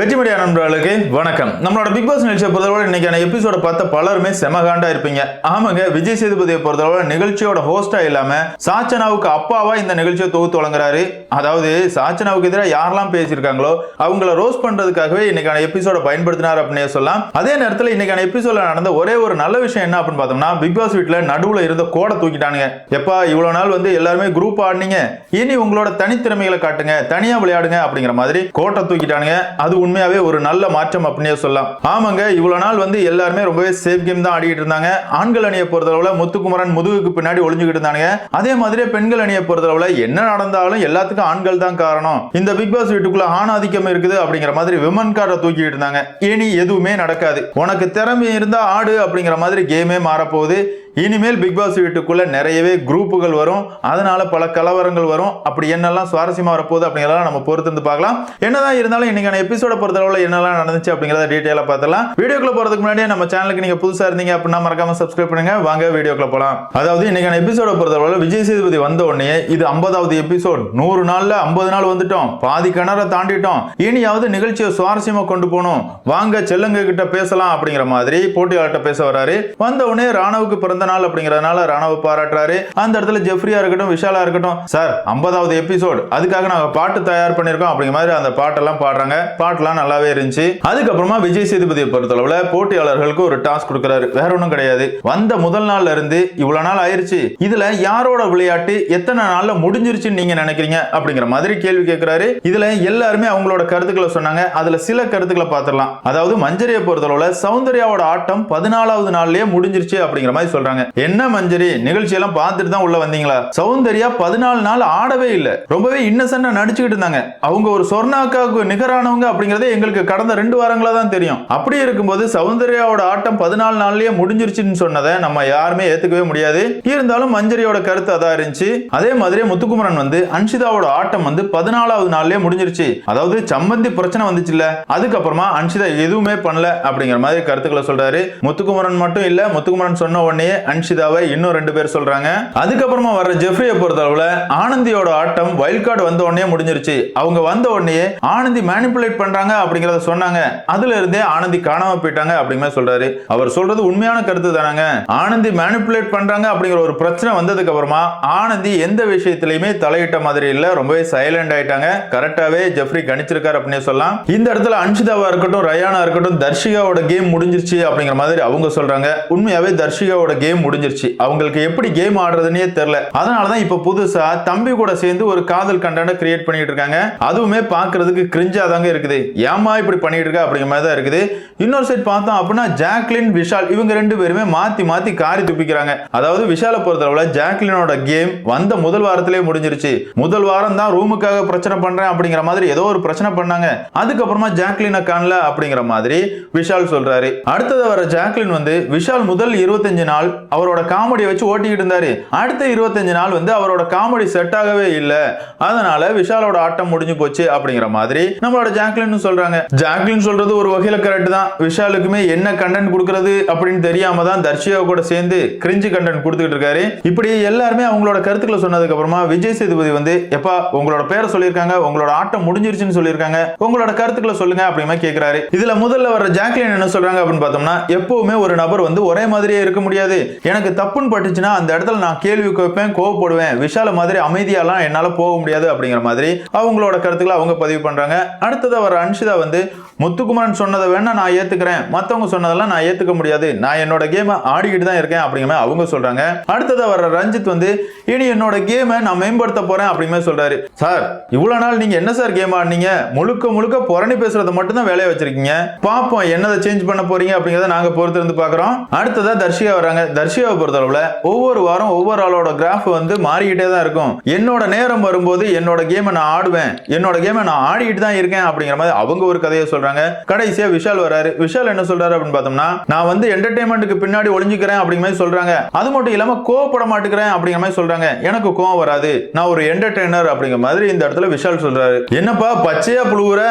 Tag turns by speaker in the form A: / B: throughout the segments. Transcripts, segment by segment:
A: வெற்றி மீடியா நண்பர்களுக்கு வணக்கம். நம்மளோட பிக் பாஸ் நிகழ்ச்சியை பொறுத்தவரை இன்னைக்கான எபிசோட பார்த்த பலருமே செமகாண்டா இருப்பீங்க. ஆமாங்க விஜய் சேதுபதியை பொறுத்தவரை நிகழ்ச்சியோட ஹோஸ்டா இல்லாம சாச்சனாவுக்கு அப்பாவா இந்த நிகழ்ச்சியை தொகுத்து வழங்குறாரு. அதாவது சாச்சனாவுக்கு எதிராக யாரெல்லாம் பேசியிருக்காங்களோ அவங்கள ரோஸ் பண்றதுக்காகவே இன்னைக்கான எபிசோட பயன்படுத்தினார் அப்படின்னு சொல்லலாம். அதே நேரத்தில் இன்னைக்கான எபிசோட நடந்த ஒரே ஒரு நல்ல விஷயம் என்ன அப்படின்னு பார்த்தோம்னா பிக் பாஸ் வீட்டில் நடுவில் இருந்த கோடை தூக்கிட்டானுங்க. எப்பா இவ்வளவு நாள் வந்து எல்லாருமே குரூப் ஆடினீங்க. இனி உங்களோட தனித்திறமைகளை காட்டுங்க தனியா விளையாடுங்க அப்படிங்கிற மாதிரி கோட்டை தூக்கிட்டானுங்க. அது உண்மையாவே ஒரு நல்ல மாற்றம் அப்படின்னே சொல்லலாம். ஆமாங்க இவ்வளவு நாள் வந்து எல்லாருமே ரொம்பவே சேஃப் கேம் தான் ஆடிட்டு இருந்தாங்க. ஆண்கள் அணியை பொறுத்தளவுல முத்துக்குமரன் முதுகுக்கு பின்னாடி ஒளிஞ்சுக்கிட்டு இருந்தாங்க அதே மாதிரி பெண்கள் அணியை பொறுத்தளவுல என்ன நடந்தாலும் எல்லாத்துக்கும் ஆண்கள் தான் காரணம். இந்த பிக் பாஸ் வீட்டுக்குள்ள ஆணாதிக்கம் இருக்குது அப்படிங்கிற மாதிரி விமன் கார்டை தூக்கிட்டு இருந்தாங்க. இனி எதுவுமே நடக்காது. உனக்கு திறமை இருந்தா ஆடு அப்படிங்கிற மாதிரி கேமே மாறப்போகுது. இனிமேல் பிக் பாஸ் வீட்டுக்குள்ளே நிறையவே குரூப்புகள் வரும். அதனால பல கலவரங்கள் வரும். அப்படி என்னெல்லாம் சுவாரஸ்யமாக வரப்போகுது அப்படிங்கிறதெல்லாம் நம்ம பொறுத்து இருந்து பார்க்கலாம். என்னதான் இருந்தாலும் இன்னைக்கான எபிசோட பொறுத்தளவில் என்னெல்லாம் நடந்துச்சு அப்படிங்கிறத டீட்டெயிலாக பார்த்தலாம் வீடியோக்குள்ள போகிறதுக்கு முன்னாடியே நம்ம சேனலுக்கு நீங்கள் புதுசாக இருந்தீங்க அப்படின்னா மறக்காம சப்ஸ்கிரைப் பண்ணுங்க. வாங்க வீடியோக்குள்ள போகலாம் அதாவது இன்னைக்கான எபிசோட பொறுத்தளவில் விஜய் சேதுபதி வந்த உடனே இது ஐம்பதாவது எபிசோட் நூறு நாளில் ஐம்பது நாள் வந்துட்டோம். பாதி கிணற தாண்டிட்டோம். இனியாவது நிகழ்ச்சியை சுவாரஸ்யமாக கொண்டு போகணும். வாங்க செல்லுங்க கிட்ட பேசலாம் அப்படிங்கிற மாதிரி போட்டியாளர்கிட்ட பேச வராரு வந்த உடனே ராணுவுக்கு பிறந்த நாள் அப்படிங்கறதுனால ராணவ பாராட்டுறாரு. அந்த இடத்துல ஜெஃப்ரியா இருக்கட்டும் விஷாலா இருக்கட்டும் சார் ஐம்பதாவது எபிசோட். அதுக்காக நாங்க பாட்டு தயார் பண்ணிருக்கோம் அப்படிங்கிற மாதிரி அந்த பாட்டெல்லாம் பாடுறாங்க. பாட்டெல்லாம் நல்லாவே இருந்துச்சு. அதுக்கப்புறமா விஜய் சேதுபதியை பொறுத்தளவுல போட்டியாளர்களுக்கு ஒரு டாஸ்க் கொடுக்குறாரு. வேற ஒன்றும் கிடையாது. வந்த முதல் நாள்ல இருந்து இவ்வளவு நாள் ஆயிருச்சு. இதுல யாரோட விளையாட்டு எத்தனை நாள்ல முடிஞ்சிருச்சுன்னு நீங்க நினைக்கிறீங்க அப்படிங்கிற மாதிரி கேள்வி கேட்கிறாரு இதுல எல்லாருமே அவங்களோட கருத்துக்களை சொன்னாங்க. அதுல சில கருத்துக்களை பார்த்துடலாம். அதாவது மஞ்சரியை பொறுத்தளவுல சௌந்தர்யாவோட ஆட்டம் பதினாலாவது நாள்லயே முடிஞ்சிருச்சு அப்படிங்கிற மாதிரி சொல்றாங்க. என்ன மஞ்சரி நிகழ்ச்சி எல்லாம் பார்த்துட்டு தான் உள்ள வந்தீங்களா? சௌந்தர்யா பதினாலு நாள் ஆடவே இல்லை. ரொம்பவே இன்னசென்டா நடிச்சுக்கிட்டு இருந்தாங்க. அவங்க ஒரு சொர்ணாக்காவுக்கு நிகரானவங்க அப்படிங்கறதே எங்களுக்கு கடந்த ரெண்டு வாரங்களா தான் தெரியும். அப்படி இருக்கும்போது சௌந்தர்யாவோட ஆட்டம் பதினாலு நாள்லயே முடிஞ்சிருச்சுன்னு சொன்னதை நம்ம யாருமே ஏத்துக்கவே முடியாது. இருந்தாலும் மஞ்சரியோட கருத்து அதான் இருந்துச்சு. அதே மாதிரி முத்துக்குமரன் வந்து அன்ஷிதாவோட ஆட்டம் வந்து பதினாலாவது நாள்லயே முடிஞ்சிருச்சு. அதாவது சம்பந்தி பிரச்சனை வந்துச்சுல்ல. அதுக்கப்புறமா அன்ஷிதா எதுவுமே பண்ணல அப்படிங்கிற மாதிரி கருத்துக்களை சொல்றாரு. முத்துக்குமரன் மட்டும் இல்ல முத்துக்குமரன் சொன்ன உடனே அன்ஷிதாவை இன்னும் ரெண்டு பேர் சொல்றாங்க. அதுக்கப்புறமா வர்ற ஜெஃப்ரியை பொறுத்தளவுல ஆனந்தியோட ஆட்டம் வைல்ட் கார்டு வந்த உடனே முடிஞ்சிருச்சு. அவங்க வந்த உடனே ஆனந்தி மேனிப்புலேட் பண்றாங்க அப்படிங்கறத சொன்னாங்க. அதுல இருந்தே ஆனந்தி காணாம போயிட்டாங்க அப்படிங்கிற சொல்றாரு. அவர் சொல்றது உண்மையான கருத்து தானாங்க. ஆனந்தி மேனிப்புலேட் பண்றாங்க அப்படிங்கிற ஒரு பிரச்சனை வந்ததுக்கு அப்புறமா ஆனந்தி எந்த விஷயத்திலயுமே தலையிட்ட மாதிரி இல்ல ரொம்பவே சைலண்ட் ஆயிட்டாங்க. கரெக்டாவே ஜெஃப்ரி கணிச்சிருக்காரு அப்படின்னு சொல்லலாம். இந்த இடத்துல அன்ஷிதாவா இருக்கட்டும் ரயானா இருக்கட்டும் தர்ஷிகாவோட கேம் முடிஞ்சிருச்சு அப்படிங்கிற மாதிரி அவங்க சொல்றாங்க. உண்மையாவே தர்ஷிகாவோட கேம் முடிஞ்சிருச்சு. அவங்களுக்கு எப்படி கேம் ஆடுறதுன்னே தெரியல. அதனாலதான் இப்போ புதுசா தம்பி கூட சேர்ந்து ஒரு காதல் கண்டன கிரியேட் பண்ணிட்டு இருக்காங்க. அதுவுமே பார்க்கறதுக்கு கிரிஞ்சா தாங்க இருக்குது. ஏமா இப்படி பண்ணிட்டு இருக்கா? அப்படிங்கிற மாதிரி தான் இருக்குது. இன்னொரு சைட் பார்த்தோம் அப்படின்னா ஜாக்லின் விஷால் இவங்க ரெண்டு பேருமே மாத்தி மாத்தி காரி துப்பிக்கிறாங்க. அதாவது விஷாலை பொறுத்தளவுல ஜாக்லினோட கேம் வந்த முதல் வாரத்திலே முடிஞ்சிருச்சு. முதல் வாரம் தான் ரூமுக்காக பிரச்சனை பண்றேன் அப்படிங்கிற மாதிரி ஏதோ ஒரு பிரச்சனை பண்ணாங்க. அதுக்கப்புறமா ஜாக்லினை காணல அப்படிங்கிற மாதிரி விஷால் சொல்றாரு. அடுத்தது வர ஜாக்லின் வந்து விஷால் முதல் இருபத்தஞ்சு நாள் அவரோட காமெடியை வச்சு ஓட்டிக்கிட்டு இருந்தாரு. அடுத்த இருபத்தஞ்சு நாள் வந்து அவரோட காமெடி செட் ஆகவே இல்லை. அதனால விஷாலோட ஆட்டம் முடிஞ்சு போச்சு அப்படிங்கிற மாதிரி நம்மளோட ஜாக்லின் சொல்றாங்க. ஜாக்லின் சொல்றது ஒரு வகையில கரெக்ட் தான். விஷாலுக்குமே என்ன கண்டென்ட் கொடுக்கறது அப்படின்னு தெரியாம தான் தர்ஷியா கூட சேர்ந்து கிரிஞ்சு கண்டென்ட் கொடுத்துக்கிட்டு இருக்காரு. இப்படி எல்லாருமே அவங்களோட கருத்துக்களை சொன்னதுக்கு அப்புறமா விஜய் சேதுபதி வந்து எப்பா உங்களோட பேரை சொல்லியிருக்காங்க உங்களோட ஆட்டம் முடிஞ்சிருச்சுன்னு சொல்லியிருக்காங்க. உங்களோட கருத்துக்களை சொல்லுங்க அப்படிமா கேட்கிறாரு இதுல முதல்ல வர ஜாக்லின் என்ன சொல்றாங்க அப்படின்னு பார்த்தோம்னா எப்பவுமே ஒரு நபர் வந்து ஒரே மாதிரியே இருக்க முடியாது. எனக்கு தப்புன்னு பட்டுச்சுன்னா அந்த இடத்துல நான் கேள்வி கேட்பேன் கோவப்படுவேன். விஷால மாதிரி அமைதியாலாம் என்னால் போக முடியாது அப்படிங்கிற மாதிரி அவங்களோட கருத்துக்களை அவங்க பதிவு பண்ணுறாங்க அடுத்தது வர அன்ஷிதா வந்து முத்துக்குமரன் சொன்னதை வேணா நான் ஏத்துக்கிறேன். மற்றவங்க சொன்னதெல்லாம் நான் ஏத்துக்க முடியாது. நான் என்னோட கேமை ஆடிக்கிட்டு தான் இருக்கேன் அப்படிங்கிற மாதிரி அவங்க சொல்றாங்க. அடுத்தது வர ரஞ்சித் வந்து இனி என்னோட கேமை நான் மேம்படுத்த போறேன் அப்படிங்கிற சொல்கிறாரு சொல்றாரு. சார் இவ்வளவு நாள் நீங்க என்ன சார் கேம் ஆடினீங்க? முழுக்க முழுக்க புரணி பேசுறதை மட்டும் தான் வேலையை வச்சிருக்கீங்க. பார்ப்போம் என்னதை சேஞ்ச் பண்ண போறீங்க அப்படிங்கிறத நாங்க பொறுத்து இருந்து பாக்குறோம். அடுத்ததா தர்ஷிகா வராங்க. தர்ஷியாவை பொறுத்தளவுல ஒவ்வொரு வாரம் ஒவ்வொரு ஆளோட கிராஃப் வந்து மாறிக்கிட்டே தான் இருக்கும். என்னோட நேரம் வரும்போது என்னோட கேமை நான் ஆடுவேன். என்னோட கேமை நான் ஆடிக்கிட்டு தான் இருக்கேன் அப்படிங்கிற மாதிரி அவங்க ஒரு கதையை சொல்றாங்க. கடைசியா விஷால் வராரு விஷால் என்ன சொல்றாரு அப்படின்னு பார்த்தோம்னா நான் வந்து என்டர்டைன்மெண்ட்டுக்கு பின்னாடி ஒளிஞ்சுக்கிறேன் அப்படிங்கிற மாதிரி சொல்றாங்க. அது மட்டும் இல்லாம கோவப்பட மாட்டேங்கிறேன் அப்படிங்கிற மாதிரி சொல்றாங்க. எனக்கு கோவம் வராது. நான் ஒரு என்டர்டைனர் அப்படிங்கிற மாதிரி இந்த இடத்துல விஷால் சொல்றாரு. என்னப்பா பச்சையா புழுவுற?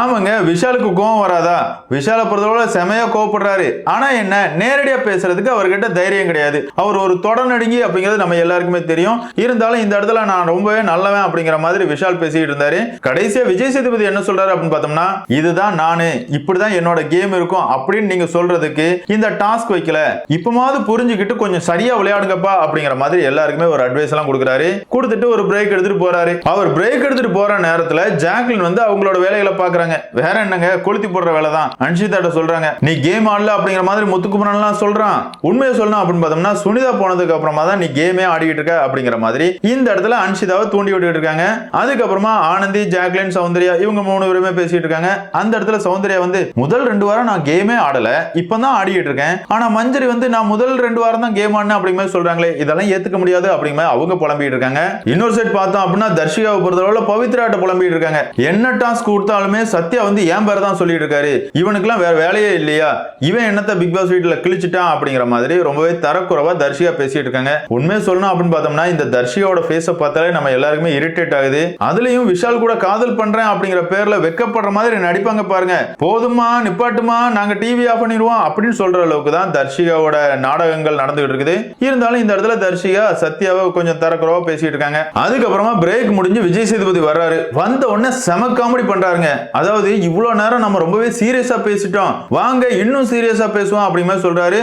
A: ஆமாங்க விஷாலுக்கு கோவம் வராதா? விஷாலை பொறுத்தளவுல செமையா கோவப்படுறாரு. ஆனா என்ன நேரடியா பேசுறதுக்கு அவர்கிட்ட தைரியம் கிடையாது. அவர் ஒரு தொடநடுங்கி அப்படிங்கிறது நம்ம எல்லாருக்குமே தெரியும். இருந்தாலும் இந்த இடத்துல நான் ரொம்பவே நல்லவன் அப்படிங்கிற மாதிரி விஷால் பேசிட்டு இருந்தாரு. கடைசியா விஜய் சேதுபதி என்ன சொல்றாரு அப்படின்னு பார்த்தோம்னா இதுதான் நானு இப்படிதான் என்னோட கேம் இருக்கும் அப்படின்னு நீங்க சொல்றதுக்கு இந்த டாஸ்க் வைக்கல. இப்பமாவது புரிஞ்சுக்கிட்டு கொஞ்சம் சரியா விளையாடுங்கப்பா அப்படிங்கிற மாதிரி எல்லாருக்குமே ஒரு அட்வைஸ் எல்லாம் கொடுக்குறாரு. கொடுத்துட்டு ஒரு பிரேக் எடுத்துட்டு போறாரு. அவர் பிரேக் எடுத்துட்டு போற நேரத்துல ஜாக்லின் வந்து அவங்களோட வேலைகளை பாக்குறாங்க. வேற என்னங்க கொளுத்தி போடுற வேலை தான் அன்ஷிதாட்ட சொல்றாங்க நீ கேம் ஆடல அப்படிங்கிற மாதிரி முத்துக்குமரன்லாம் சொல்றான். உண்மையை சொல்லணும் அப்படின்னு பார்த்தோம்னா சுனிதா போனதுக்கு அப்புறமா தான் நீ கேமே ஆடிக்கிட்டு இருக்க அப்படிங்கிற மாதிரி இந்த இடத்துல அன்ஷிதாவை தூண்டி விட்டுட்டு இருக்காங்க. அதுக்கப்புறமா ஆனந்தி ஜாக்லின் சௌந்தர்யா இவங்க மூணு பேருமே பேசிட்டு இருக்காங்க. அந்த இடத்துல சௌந்தர்யா வந்து முதல் ரெண்டு வாரம் நான் கேமே ஆடல இப்பதான் ஆடிட்டு இருக்கேன். ஆனா மஞ்சரி வந்து நான் முதல் ரெண்டு வாரம் தான் கேம் ஆடினேன் அப்படிங்கிற மாதிரி சொல்றாங்களே இதெல்லாம் ஏத்துக்க முடியாது அப்படிங்கிற மாதிரி அவங்க புலம்பிட்டு இருக்காங்க. இன்னொரு சைட் பார்த்தோம் அப்படின்னா தர்ஷிகாவை பொறுத்தளவுல பவித்ராட்ட புலம்பிட்டு இருக்காங்க. என்ன டாஸ்க் கொடுத்தாலுமே சத்யா வந்து என் பேர் தான் சொல்லிட்டு இருக்காரு. இவனுக்குலாம் வேற வேலையே இல்லையா? இவன் என்னத்த பிக் பாஸ் வீட்டுல கிழிச்சிட்டான் அப்படிங்கிற மாதிரி ரொம்பவே தரக்குறவா தர்ஷிகா பேசிட்டு இருக்காங்க. உண்மையை சொல்லணும் அப்படின்னு பார்த்தோம்னா இந்த தர்ஷிகாவோட ஃபேஸை பார்த்தாலே நம்ம எல்லாருக்குமே இரிட்டேட் ஆகுது. அதுலயும் விஷால் கூட காதல் பண்றேன் அப்படிங்கிற பேர்ல வெக்கப்படுற மாதிரி நடிப்பாங்க பாருங்க. போதுமா நிப்பாட்டுமா நாங்க டிவி ஆஃப் பண்ணிடுவோம் அப்படின்னு சொல்ற அளவுக்கு தான் தர்ஷிகாவோட நாடகங்கள் நடந்துகிட்டு இருக்குது. இருந்தாலும் இந்த இடத்துல தர்ஷிகா சத்யாவை கொஞ்சம் தரக்குறவா பேசிட்டு இருக்காங்க. அதுக்கப்புறமா பிரேக் முடிஞ்சு விஜய் சேதுபதி வர்றாரு. வந்த உடனே செம காமெடி பண்றாருங்க. அதாவது இவ்வளவு நேரம் நம்ம ரொம்பவே சீரியஸா பேசிட்டோம். வாங்க இன்னும் சீரியஸா பேசுவோம் அப்படிங்கிற சொல்றாரு.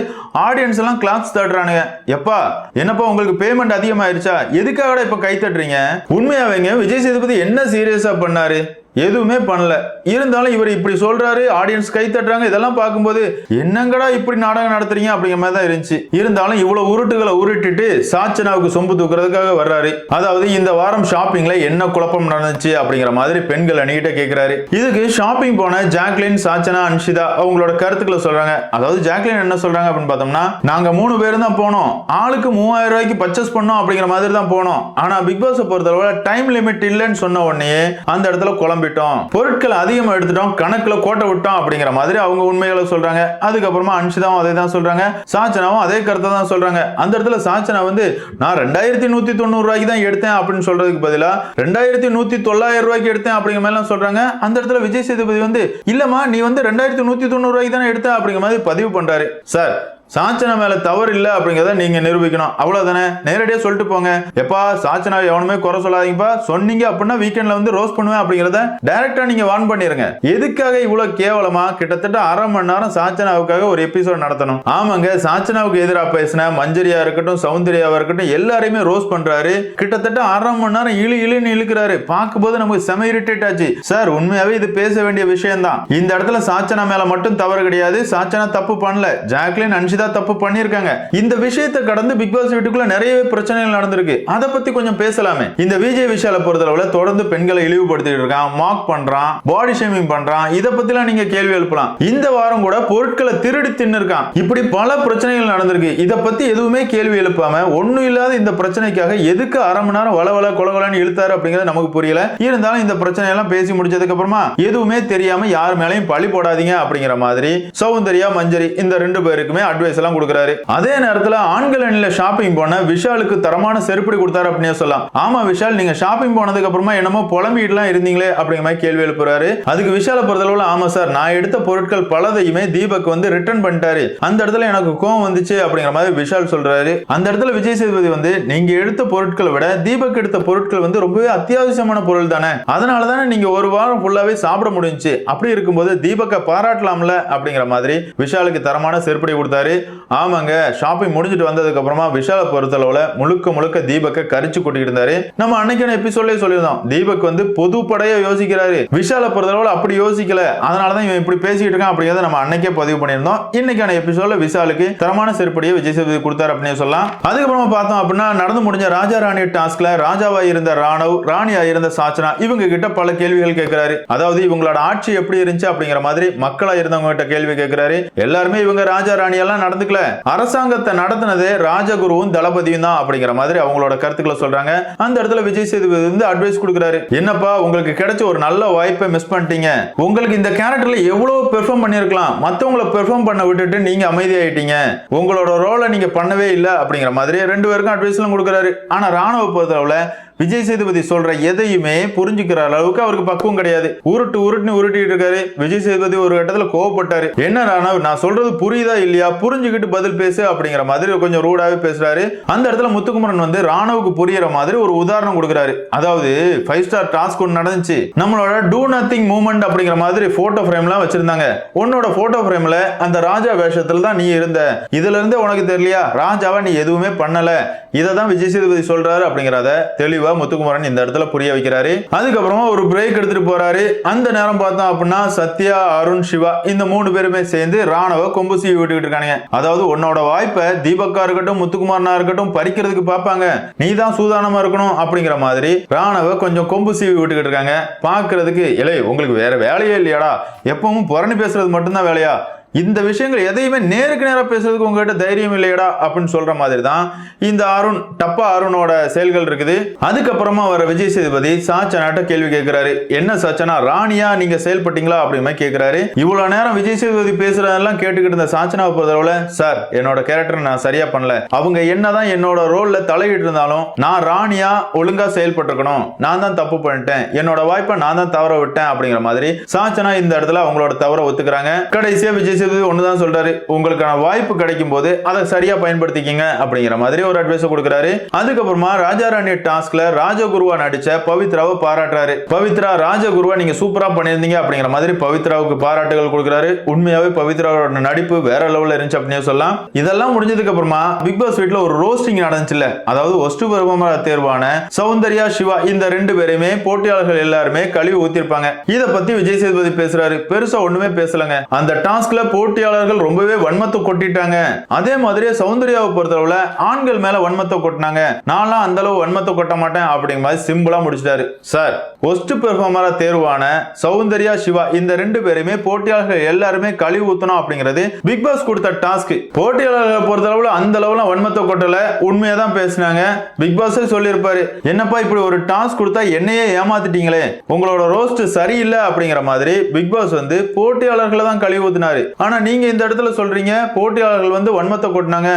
A: ஆடியன்ஸ் எல்லாம் கிளாத்ஸ் தட்டுறானுங்க. எப்பா என்னப்பா உங்களுக்கு பேமெண்ட் அதிகமாயிருச்சா? எதுக்காக இப்ப கை தட்டுறீங்க உண்மையாவேங்க விஜய் சேதுபதி என்ன சீரியஸா பண்ணாரு? எதுவுமே பண்ணல. இருந்தாலும் இவர் இப்படி சொல்றாரு ஆடியன்ஸ் கை தட்டுறாங்க இதெல்லாம் பார்க்கும்போது என்னங்கடா இப்படி நாடகம் நடத்துறீங்க? அப்படிங்கிற மாதிரி தான் இருந்துச்சு. இருந்தாலும் இவ்வளவு உருட்டுகளை உருட்டிட்டு சாச்சனாவுக்கு சொம்பு தூக்குறதுக்காக வர்றாரு. அதாவது இந்த வாரம் ஷாப்பிங்ல என்ன குழப்பம் நடந்துச்சு அப்படிங்கிற மாதிரி பெண்கள் அணிகிட்ட கேட்கிறாரு இதுக்கு ஷாப்பிங் போன ஜாக்லின் சாச்சனா அன்ஷிதா அவங்களோட கருத்துக்களை சொல்றாங்க. அதாவது ஜாக்லின் என்ன சொல்றாங்க அப்படின்னு பார்த்தோம்னா நாங்க மூணு பேரும் தான் போனோம். ஆளுக்கு மூவாயிரம் ரூபாய்க்கு பர்ச்சேஸ் பண்ணோம் அப்படிங்கிற மாதிரி தான் போனோம். ஆனா பிக் பாஸ் பொறுத்தளவு டைம் லிமிட் இல்லைன்னு சொன்ன உடனே அந்த இடத்துல குழம்பு குழம்பிட்டோம் பொருட்கள் அதிகமாக எடுத்துட்டோம். கணக்கில் கோட்டை விட்டோம் அப்படிங்கிற மாதிரி அவங்க உண்மைகளை சொல்றாங்க. அதுக்கப்புறமா அன்ஷிதாவும் அதே தான் சொல்றாங்க. சாச்சனாவும் அதே கருத்தை தான் சொல்றாங்க. அந்த இடத்துல சாச்சனா வந்து நான் ரெண்டாயிரத்தி நூத்தி தொண்ணூறு ரூபாய்க்கு தான் எடுத்தேன் அப்படின்னு சொல்றதுக்கு பதிலாக ரெண்டாயிரத்தி நூத்தி தொள்ளாயிரம் ரூபாய்க்கு எடுத்தேன் அப்படிங்கிற மாதிரி சொல்றாங்க. அந்த இடத்துல விஜய் சேதுபதி வந்து இல்லம்மா நீ வந்து ரெண்டாயிரத்தி நூத்தி தொண்ணூறு ரூபாய்க்கு தானே எடுத்த அப்படிங்கிற மாதிரி பதிவு பண்றாரு. சார் சாச்சனா மேல தவறு இல்லை அப்படிங்கிறத நீங்க நிரூபிக்கணும். அவ்வளவுதானே? நேரடியாக சொல்லிட்டு போங்க. எப்பா சாச்சனா எவனுமே குறை சொல்லாதீங்கப்பா. சொன்னீங்க அப்படின்னா வீக்கெண்ட்ல வந்து ரோஸ் பண்ணுவேன் அப்படிங்கிறத டைரக்டா நீங்க வான் பண்ணிருங்க. எதுக்காக இவ்வளவு கேவலமா? கிட்டத்தட்ட அரை மணி நேரம் சாச்சனாவுக்காக ஒரு எபிசோட் நடத்தணும். ஆமாங்க சாச்சனாவுக்கு எதிராக பேசின மஞ்சரியா இருக்கட்டும் சௌந்தர்யாவா இருக்கட்டும் எல்லாரையுமே ரோஸ் பண்றாரு. கிட்டத்தட்ட அரை மணி நேரம் இழு இழுன்னு இழுக்கிறாரு. பார்க்கும்போது நமக்கு செம இரிட்டேட் ஆச்சு. சார் உண்மையாவே இது பேச வேண்டிய விஷயம் தான் இந்த இடத்துல சாச்சனா மேல மட்டும் தவறு கிடையாது. சாச்சனா தப்பு பண்ணல. ஜாக்லின் அன்ஷிதா தப்பு பண்ணியிருக்காங்க. இந்த விஷயத்தை கடந்து பிக் பாஸ் வீட்டுக்குள்ள நிறையவே பிரச்சனைகள் நடந்திருக்கு. அதை பத்தி கொஞ்சம் பேசலாமே. இந்த விஜய் விஷால பொறுத்தளவுல தொடர்ந்து பெண்களை இழிவுபடுத்திட்டு இருக்கான் மார்க் பண்றான் பாடி ஷேமிங் பண்றான். இதை பத்திலாம் நீங்க கேள்வி எழுப்பலாம். இந்த வாரம் கூட பொருட்களை திருடி தின்னு இருக்கான் இப்படி பல பிரச்சனைகள் நடந்திருக்கு. இதை பத்தி எதுவுமே கேள்வி எழுப்பாம ஒண்ணும் இல்லாத இந்த பிரச்சனைக்காக எதுக்கு அரை மணி நேரம் வளவள கொலகொலன்னு இழுத்தாரு அப்படிங்கிறது நமக்கு புரியல. இருந்தாலும் இந்த பிரச்சனை எல்லாம் பேசி முடிச்சதுக்கு அப்புறமா எதுவுமே தெரியாம யார் மேலையும் பழி போடாதீங்க அப்படிங்கிற மாதிரி சௌந்தர்யா மஞ்சரி இந்த ரெண்டு பேருக்குமே அட்வைஸ் எல்லாம் கொடுக்குறாரு. அதே நேரத்துல ஆண்கள் அணில ஷாப்பிங் போன விஷாலுக்கு தரமான செருப்படி கொடுத்தாரு அப்படின்னு சொல்லலாம். ஆமா விஷால் நீங்க ஷாப்பிங் போனதுக்கு அப்புறமா என்னமோ புலம்பிட்டுலாம் இருந்தீங்களே அப்படிங்கிற மாதிரி கேள்வி எழுப்புறாரு. அதுக்கு விஷால பொறுத்தளவுல ஆமா சார் நான் எடுத்த பொருட்கள் பலதையுமே தீபக் வந்து ரிட்டர்ன் பண்ணிட்டாரு. அந்த இடத்துல எனக்கு கோவம் வந்துச்சு அப்படிங்கிற மாதிரி விஷால் சொல்றாரு. அந்த இடத்துல விஜய் சேதுபதி வந்து நீங்க எடுத்த பொருட்களை விட தீபக் எடுத்த பொருட்கள் வந்து ரொம்பவே அத்தியாவசியமான பொருள் தானே. அதனால தானே நீங்க ஒரு வாரம் ஃபுல்லாவே சாப்பிட முடிஞ்சுச்சு. அப்படி இருக்கும்போது தீபக்கை பாராட்டலாம்ல அப்படிங்கிற மாதிரி விஷாலுக்கு தரமான செருப்படி கொடுத்தாரு. ஆமாங்க ஷாப்பிங் முடிஞ்சிட்டு வந்ததுக்கு அப்புறமா விஷாலை பொறுத்தளவுல முழுக்க முழுக்க தீபக்கை கரிச்சு கொட்டிட்டு இருந்தாரு. நம்ம அன்னைக்கான எபிசோட்லயே சொல்லியிருந்தோம். தீபக் வந்து பொது படையா யோசிக்கிறாரு. விஷாலை பொறுத்தளவுல அப்படி யோசிக்கல. அதனாலதான் இவன் இப்படி பேசிக்கிட்டு இருக்கான் அப்படிங்கிறத நம்ம அன்னைக்கே பதிவு பண்ணியிருந்தோம். இன்னைக்கான எபிசோட்ல விஷாலுக்கு தரமான செருப்படியை விஜய் சேதுபதி கொடுத்தாரு அப்படின்னு சொல்லலாம். அதுக்கப்புறமா பார்த்தோம் அப்படின்னா நடந்து முடிஞ்ச ராஜா ராணி டாஸ்க்ல ராஜாவா இருந்த ராணவ் ராணியா இருந்த சாச்சனா இவங்க கிட்ட பல கேள்விகள் கேட்கிறாரு. அதாவது இவங்களோட ஆட்சி எப்படி இருந்துச்சு அப்படிங்கிற மாதிரி மக்களா இருந்தவங்க கிட்ட கேள்வி கேட்கிறாரு. எல்லாருமே இவங்க ராஜா ராணி எல்லாம் நடந்துக்கல. அரசாங்கத்தை நடத்தினது ராஜகுருவும் தளபதியும் தான் அப்படிங்கிற மாதிரி அவங்களோட கருத்துக்களை சொல்றாங்க. அந்த இடத்துல விஜய் சேதுபதி வந்து அட்வைஸ் கொடுக்குறாரு. என்னப்பா உங்களுக்கு கிடைச்ச ஒரு நல்ல வாய்ப்பை மிஸ் பண்ணிட்டீங்க. உங்களுக்கு இந்த கேரக்டர்ல எவ்வளவு பெர்ஃபார்ம் பண்ணிருக்கலாம் மத்தவங்களை பெர்ஃபார்ம் பண்ண விட்டுட்டு நீங்க அமைதியாயிட்டீங்க. உங்களோட ரோலை நீங்க பண்ணவே இல்லை. அப்படிங்கிற மாதிரி ரெண்டு பேருக்கும் அட்வைஸ்லாம் கொடுக்குறாரு. ஆனா ராணுவ பொறுத்தளவுல விஜய் சேதுபதி சொல்ற எதையுமே புரிஞ்சுக்கிற அளவுக்கு அவருக்கு பக்குவம் கிடையாது. உருட்டு உருட்டுன்னு உருட்டிட்டு இருக்காரு. விஜய் சேதுபதி ஒரு கட்டத்துல கோவப்பட்டாரு. என்ன நான் சொல்றது புரியுதா இல்லையா? புரிஞ்சுக்கிட்டு பதில் பேசு அப்படிங்கிற மாதிரி கொஞ்சம் ரூடாவே பேசுறாரு. அந்த இடத்துல முத்துக்குமரன் வந்து ராணுவுக்கு புரியுற மாதிரி ஒரு உதாரணம் கொடுக்குறாரு. அதாவது ஃபைவ் ஸ்டார் டாஸ்க் ஒன்று நடந்துச்சு. நம்மளோட டூ நத்திங் மூமெண்ட் அப்படிங்கிற மாதிரி போட்டோ ஃப்ரேம்லாம் வச்சிருந்தாங்க. உன்னோட போட்டோ ஃப்ரேம்ல அந்த ராஜா வேஷத்துல தான் நீ இருந்த. இதுல இருந்து உனக்கு தெரியலையா? ராஜாவை நீ எதுவுமே பண்ணல. இதை தான் விஜய் சேதுபதி சொல்றாரு அப்படிங்கிறத தெளிவு முத்துக்குமரன் இந்த இடத்துல புரிய வைக்கிறாரு. அதுக்கப்புறமா ஒரு பிரேக் எடுத்துட்டு போறாரு. அந்த நேரம் பார்த்தோம் அப்படின்னா சத்யா அருண் சிவா இந்த மூணு பேருமே சேர்ந்து ராணுவ கொம்பு சீவி விட்டுக்கிட்டு இருக்கானுங்க. அதாவது உன்னோட வாய்ப்பை தீபக்கா இருக்கட்டும் முத்துக்குமாரனா இருக்கட்டும் பறிக்கிறதுக்கு பார்ப்பாங்க. நீ தான் சூதானமா இருக்கணும் அப்படிங்கிற மாதிரி ராணுவ கொஞ்சம் கொம்பு சீவி விட்டுக்கிட்டு இருக்காங்க. பாக்குறதுக்கு இலை உங்களுக்கு வேற வேலையே இல்லையாடா? எப்பவும் புறணி பேசுறது மட்டும்தான் வேலையா? இந்த விஷயங்கள் எதையுமே நேருக்கு நேராக பேசுறதுக்கு உங்ககிட்ட தைரியம் இல்லையடா அப்படின்னு சொல்ற மாதிரி தான் இந்த அருண் டப்பா அருணோட செயல்கள் இருக்குது. அதுக்கப்புறமா வர விஜய் சேதுபதி சாச்சனாட்ட கேள்வி கேட்கிறாரு என்ன சாச்சனா ராணியா நீங்க செயல்பட்டீங்களா அப்படின்னு கேட்கிறாரு இவ்வளவு நேரம் விஜய் சேதுபதி பேசுறதெல்லாம் கேட்டுக்கிட்டு இருந்த சாச்சனாவை பொறுத்தளவுல சார் என்னோட கேரக்டர் நான் சரியா பண்ணல. அவங்க என்னதான் என்னோட ரோல்ல தலையிட்டு இருந்தாலும் நான் ராணியா ஒழுங்கா செயல்பட்டிருக்கணும். நான் தான் தப்பு பண்ணிட்டேன். என்னோட வாய்ப்பை நான் தான் தவற விட்டேன். அப்படிங்கிற மாதிரி சாச்சனா இந்த இடத்துல அவங்களோட தவற ஒத்துக்கிறாங்க. கடைசியா விஜய் ஒன்னு தான் சொல்றாரு. உங்களுக்கான வாய்ப்பு கிடைக்கும் போது அதை சரியா பயன்படுத்திக்கிங்க அப்படிங்கிற மாதிரி ஒரு அட்வைஸ் கொடுக்குறாரு. அதுக்கப்புறமா ராஜா ராணி டாஸ்க்ல ராஜகுருவா நடிச்ச பவித்ராவை பாராட்டுறாரு. பவித்ரா ராஜகுருவா நீங்க சூப்பரா பண்ணியிருந்தீங்க அப்படிங்கிற மாதிரி பவித்ராவுக்கு பாராட்டுகள் கொடுக்குறாரு. உண்மையாவே பவித்ராவோட நடிப்பு வேற லெவல்ல இருந்துச்சு அப்படின்னு சொல்லலாம். இதெல்லாம் முடிஞ்சதுக்கு அப்புறமா பிக் பாஸ் வீட்ல ஒரு ரோஸ்டிங் நடந்துச்சுல அதாவது ஒஸ்டு பருவமர தேர்வான சௌந்தர்யா சிவா இந்த ரெண்டு பேருமே போட்டியாளர்கள் எல்லாருமே கழிவு ஊத்திருப்பாங்க இதை பத்தி விஜய் சேதுபதி பேசுறாரு. பெருசா ஒண்ணுமே பேசலங்க. அந்த டாஸ்க்ல போட்டியாளர்கள் ரொம்பவே வன்மத்தை கொட்டிட்டாங்க. அதே மாதிரியே சௌந்தர்யாவை பொறுத்தளவுல ஆண்கள் மேல வன்மத்தை கொட்டினாங்க. நான்லாம் அந்த அளவு வன்மத்தை கொட்ட மாட்டேன் அப்படிங்கிற மாதிரி சிம்பிளா முடிச்சிட்டாரு. சார் ஒஸ்ட் பெர்ஃபார்மரா தேர்வான சௌந்தர்யா சிவா இந்த ரெண்டு பேருமே போட்டியாளர்கள் எல்லாருமே கழிவு ஊத்தணும் அப்படிங்கிறது பிக் பாஸ் கொடுத்த டாஸ்க் போட்டியாளர்களை பொறுத்தளவுல அந்த அளவுல வன்மத்தை கொட்டல. உண்மையா தான் பேசினாங்க பிக் பாஸே சொல்லியிருப்பாரு என்னப்பா இப்படி ஒரு டாஸ்க் கொடுத்தா என்னையே ஏமாத்திட்டீங்களே? உங்களோட ரோஸ்ட் சரியில்லை அப்படிங்கிற மாதிரி பிக் பாஸ் வந்து போட்டியாளர்களை தான் கழிவு ஊத்தினாரு. ஆனால் நீங்கள் இந்த இடத்துல சொல்கிறீங்க போட்டியாளர்கள் வந்து வன்மத்தை கொட்டினாங்க.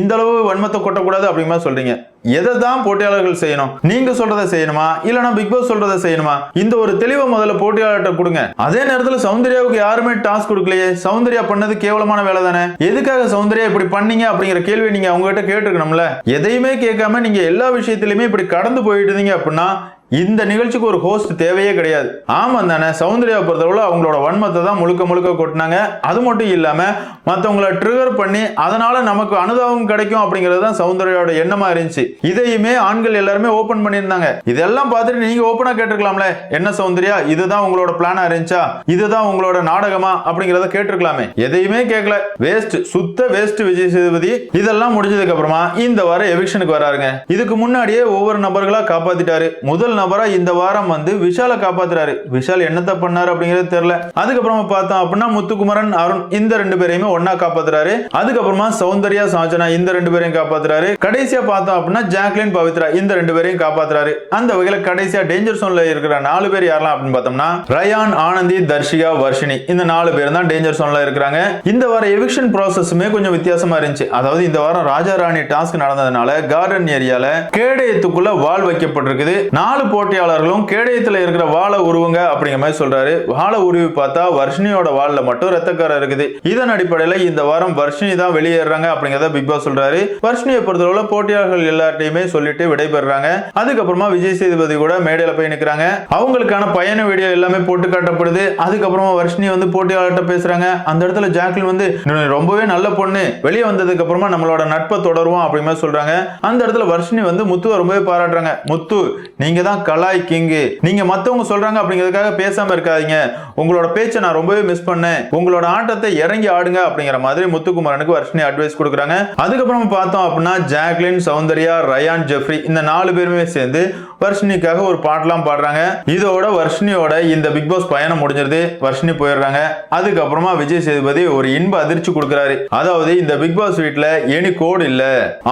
A: இந்த அளவு வன்மத்தை கொட்டக்கூடாது அப்படிமா சொல்கிறீங்க எதை தான் போட்டியாளர்கள் செய்யணும்? நீங்க சொல்றதை செய்யணுமா? இல்லனா பிக் பாஸ் சொல்றதை செய்யணுமா? இந்த ஒரு தெளிவை முதல்ல போட்டியாளர்கிட்ட கொடுங்க. அதே நேரத்துல சௌந்தர்யாவுக்கு யாருமே டாஸ்க் கொடுக்கலையே. சௌந்தர்யா பண்ணது கேவலமான வேலை தானே? எதுக்காக சௌந்தர்யா இப்படி பண்ணீங்க அப்படிங்கிற கேள்வி நீங்க அவங்க கிட்ட கேட்டிருக்கணும்ல? எதையுமே கேட்காம நீங்க எல்லா விஷயத்திலுமே இப்படி கடந்து போயிட்டு இருந்தீங்க அப்படின்னா இந்த நிகழ்ச்சிக்கு ஒரு ஹோஸ்ட் தேவையே கிடையாது. ஆமா தானே சௌந்தர்யாவை பொறுத்தவரை அவங்களோட வன்மத்தை தான் முழுக்க முழுக்க கொட்டினாங்க. அது மட்டும் இல்லாமல் மற்றவங்கள ட்ரிகர் பண்ணி அதனால நமக்கு அனுதாபம் கிடைக்கும் அப்படிங்கிறது தான் சௌந்தர்யாவோட எண்ணமா இருந்துச்சு. இதையுமே ஆண்கள் எல்லாருமே ஓபன் பண்ணியிருந்தாங்க. இதெல்லாம் பார்த்துட்டு நீங்க ஓப்பனா கேட்டிருக்கலாம்ல. என்ன சௌந்தர்யா இதுதான் உங்களோட பிளானா இருந்துச்சா? இதுதான் உங்களோட நாடகமா? அப்படிங்கிறத கேட்டிருக்கலாமே. எதையுமே கேட்கல. வேஸ்ட் சுத்த வேஸ்ட் விஜய் சேதுபதி. இதெல்லாம் முடிஞ்சதுக்கு அப்புறமா இந்த வாரம் எவிக்ஷனுக்கு வராருங்க. இதுக்கு முன்னாடியே ஒவ்வொரு நபர்களா காப்பாத்திட்டாரு. முதல் நபரா இந்த வாரம் வந்து விஷாலை காப்பாத்துறாரு. விஷால் என்னத்த பண்ணாரு அப்படிங்கிறது தெரியல. அதுக்கப்புறமா பார்த்தோம் அப்படின்னா முத்துக்குமரன் அருண் இந்த ரெண்டு பேரையுமே ஒன்னா காப்பாத்துறாரு. அதுக்கப்புறமா சௌந்தர்யா சாஜனா இந்த ரெண்டு பேரையும் காப்பாத்துறாரு. கடைசியா பார்த்தோம் அப்படின்னா ஜாக்லின் பவித்ரா இந்த ரெண்டு பேரையும் காப்பாத்துறாரு. அந்த வகையில கடைசியா டேஞ்சர் சோன்ல இருக்கிற நாலு பேர் யாரெல்லாம் அப்படின்னு பார்த்தோம்னா ரயான் ஆனந்தி தர்ஷிகா வர்ஷினி. இந்த நாலு பேர் தான் டேஞ்சர் சோன்ல இருக்கிறாங்க. இந்த வார எவிக்ஷன் ப்ராசஸுமே கொஞ்சம் வித்தியாசமா இருந்துச்சு. அதாவது இந்த வாரம் ராஜா ராணி டாஸ்க் நடந்ததுனால கார்டன் ஏரியால கேடயத்துக்குள்ள வால் வைக்கப்பட்டிருக்குது. நாலு போட்டியாளர்களும் கேடயத்தில் இருக்கிற வாழை உருவுங்க அப்படிங்கிற மாதிரி சொல்றாரு. வாழை உருவி பார்த்தா வர்ஷினியோட வாழில் மட்டும் ரத்தக்காரம் இருக்குது. இதன் அடிப்படையில் இந்த வாரம் வர்ஷினி தான் வெளியேறாங்க அப்படிங்கிறத பிக் பாஸ் சொல்றாரு. வர்ஷினியை பொறுத்தளவுல போட்டியாளர்கள் எல்லார்ட்டையுமே சொல்லிட்டு விடைபெறாங்க. அதுக்கப்புறமா விஜய் சேதுபதி கூட மேடையில் போய் நிற்கிறாங்க அவங்களுக்கான பயண வீடியோ எல்லாமே போட்டு காட்டப்படுது. அதுக்கப்புறமா வர்ஷினி வந்து போட்டியாளர்கிட்ட பேசுறாங்க. அந்த இடத்துல ஜாக்லின் வந்து ரொம்பவே நல்ல பொண்ணு. வெளியே வந்ததுக்கு அப்புறமா நம்மளோட நட்பை தொடருவோம் அப்படிங்கிற சொல்றாங்க. அந்த இடத்துல வர்ஷினி வந்து முத்துவை ரொம்பவே பாராட்டுறாங்க. முத்து நீங்க தான் தான் கலாய் கிங்கு. நீங்க மத்தவங்க சொல்றாங்க அப்படிங்கிறதுக்காக பேசாம இருக்காதீங்க. உங்களோட பேச்சை நான் ரொம்பவே மிஸ் பண்ணேன். உங்களோட ஆட்டத்தை இறங்கி ஆடுங்க அப்படிங்கிற மாதிரி முத்துக்குமரனுக்கு வர்ஷினி அட்வைஸ் கொடுக்குறாங்க. அதுக்கப்புறம் பார்த்தோம் அப்படின்னா ஜாக்லின் சௌந்தர்யா ரயான் ஜெஃப்ரி இந்த நாலு பேருமே சேர்ந்து வர்ஷினிக்காக ஒரு பாட்டெல்லாம் பாடுறாங்க. இதோட வர்ஷினியோட இந்த பிக் பாஸ் பயணம் முடிஞ்சிருது. வர்ஷினி போயிடுறாங்க. அதுக்கப்புறமா விஜய் சேதுபதி ஒரு இன்ப அதிர்ச்சி கொடுக்குறாரு. அதாவது இந்த பிக் பாஸ் வீட்டில் எனி கோடு இல்ல.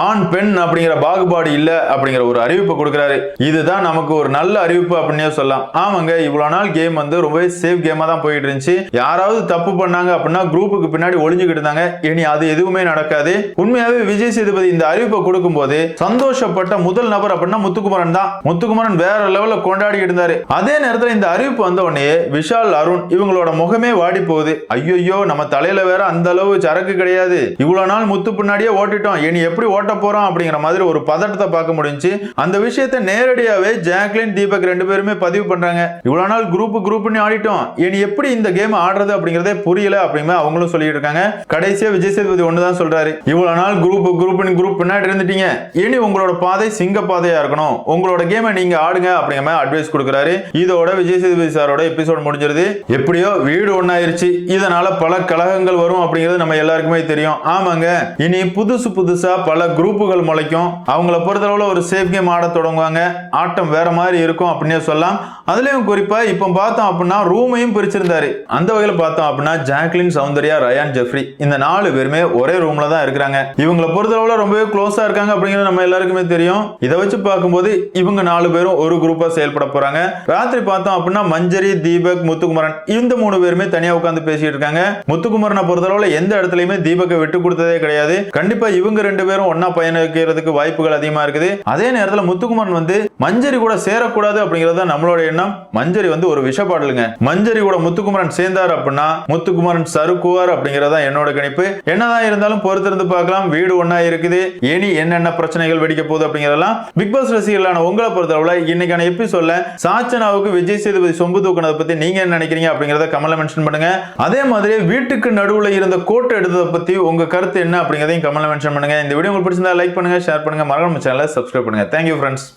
A: ஆண் பெண் அப்படிங்கிற பாகுபாடு இல்ல அப்படிங்கிற ஒரு அறிவிப்பு கொடுக்குறாரு. இதுதான் நமக்கு ஒரு நல்ல அறிவிப்பு அப்படின்னே சொல்லலாம். ஆமாங்க இவ்வளோ நாள் கேம் வந்து ரொம்பவே சேஃப் கேமாக தான் போயிட்டு இருந்துச்சு யாராவது தப்பு பண்ணாங்க அப்படின்னா குரூப்புக்கு பின்னாடி ஒளிஞ்சுக்கிட்டு இருந்தாங்க. இனி அது எதுவுமே நடக்காது. உண்மையாவே விஜய் சேதுபதி இந்த அறிவிப்பை கொடுக்கும்போது சந்தோஷப்பட்ட முதல் நபர் அப்படின்னா முத்துக்குமரன் தான். முத்துக்குமரன் வேற லெவல்ல கொண்டாடிக்கிட்டு இருந்தாரு. அதே நேரத்தில் இந்த அறிவிப்பு வந்த உடனே விஷால் அருண் இவங்களோட முகமே வாடி போகுது. ஐயோ நம்ம தலையில வேற அந்த அளவு சரக்கு கிடையாது. இவ்வளவு நாள் முத்து பின்னாடியே ஓட்டிட்டோம். இனி எப்படி ஓட்ட போறோம் அப்படிங்கிற மாதிரி ஒரு பதட்டத்தை பார்க்க முடிஞ்சு அந்த விஷயத்தை நேரடியாவே ஜாக்லின் தீபக் ரெண்டு பேருமே பதிவு பண்றாங்க. இவ்வளவு நாள் குரூப் குரூப்னு ஆடிட்டோம். இனி எப்படி இந்த கேம் ஆடுறது அப்படிங்கறதே புரியல அப்படிங்கிற அவங்களும் சொல்லிட்டு இருக்காங்க. கடைசியா விஜய் சேதுபதி ஒண்ணுதான் சொல்றாரு. இவ்வளவு நாள் குரூப் குரூப் குரூப் பின்னாடி இருந்துட்டீங்க. இனி உங்களோட பாதை சிங்க பாதையா இருக்கணும். உங்களோட கேமை நீங்க ஆடுங்க அப்படிங்கிற மாதிரி அட்வைஸ் கொடுக்குறாரு. இதோட விஜய் சேதுபதி சாரோட எபிசோட் முடிஞ்சிருது. எப்படியோ வீடு ஒன்னாயிருச்சு இதனால பல கழகங்கள் வரும் அப்படிங்கிறது நம்ம எல்லாருக்குமே தெரியும். ஆமாங்க. இனி புதுசு புதுசா பல குரூப்புகள் முளைக்கும். அவங்கள பொறுத்தளவுல ஒரு சேஃப் கேம் ஆட தொடங்குவாங்க. ஆட்டம் வேற மாதிரி இருக்கும் அப்படின்னே சொல்லலாம். அதுலயும் குறிப்பா இப்போ பார்த்தோம் அப்படின்னா ரூமையும் பிரிச்சிருந்தாரு. அந்த வகையில பார்த்தோம் அப்படின்னா ஜாக்லின் சௌந்தர்யா ரயான் ஜெஃப்ரி. இந்த நாலு பேருமே ஒரே ரூம்ல தான் இருக்கிறாங்க. இவங்கள பொறுத்தளவுல ரொம்பவே க்ளோஸா இருக்காங்க அப்படிங்கிறது நம்ம எல்லாருக்குமே தெரியும். இதை வச்சு பார்க்கும்போது இவங்க நாலு பேரும் ஒரு குரூப்பா செயல்பட போறாங்க. ராத்திரி பார்த்தோம் அப்படின்னா மஞ்சரி தீபக் முத்துக்குமரன் இந்த மூணு பேருமே தனியா உட்காந்து பேசிட்டு இருக்காங்க. முத்துக்குமரனை பொறுத்தளவுல எந்த இடத்துலயுமே தீபக்கை விட்டு கொடுத்ததே கிடையாது. கண்டிப்பா இவங்க ரெண்டு பேரும் ஒன்னா பயணிக்கிறதுக்கு வாய்ப்புகள் அதிகமா இருக்குது. அதே நேரத்துல முத்துக்குமரன் வந்து மஞ்சரி கூட சேரக்கூடாது அப்படிங்கறது தான் நம்மளோட எண்ணம். மஞ்சரி வந்து ஒரு விஷப்பாடலுங்க மஞ்சரி கூட முத்துக்குமரன் சேர்ந்தார் அப்படின்னா முத்துக்குமரன் சறுக்குவார் அப்படிங்கறதா என்னோட கணிப்பு. என்னதான் இருந்தாலும் பொறுத்திருந்து பார்க்கலாம். வீடு ஒன்னா இருக்குது. இனி என்னென்ன பிரச்சனைகள் வெடிக்க போகுது அப்படிங்கறதெல்லாம் பிக் பாஸ் ரசிகர்களான உங்களை பொறுத்தளவுல இன்னைக்கான எபிசோட்ல சாச்சனாவுக்கு விஜய் சேதுபதி சொம்பு தூக்குனதை பத்தி நீங்க என்ன நினைக்கிறீங்க அப்படிங்கறத கமல மென்ஷன் பண்ணுங்க. அதே மாதிரி வீட்டுக்கு நடுவுல இருந்த கோட்டை எடுத்ததை பத்தி உங்க கருத்து என்ன அப்படிங்கறதையும் கமல மென்ஷன் பண்ணுங்க. இந்த வீடியோ உங்களுக்கு பிடிச்சிருந்தா லைக் பண்ணுங்க ஷேர் பண்ணுங்க. மறக்காம சேனலை சப்ஸ்கிரைப் பண்ணுங்க. Thank you friends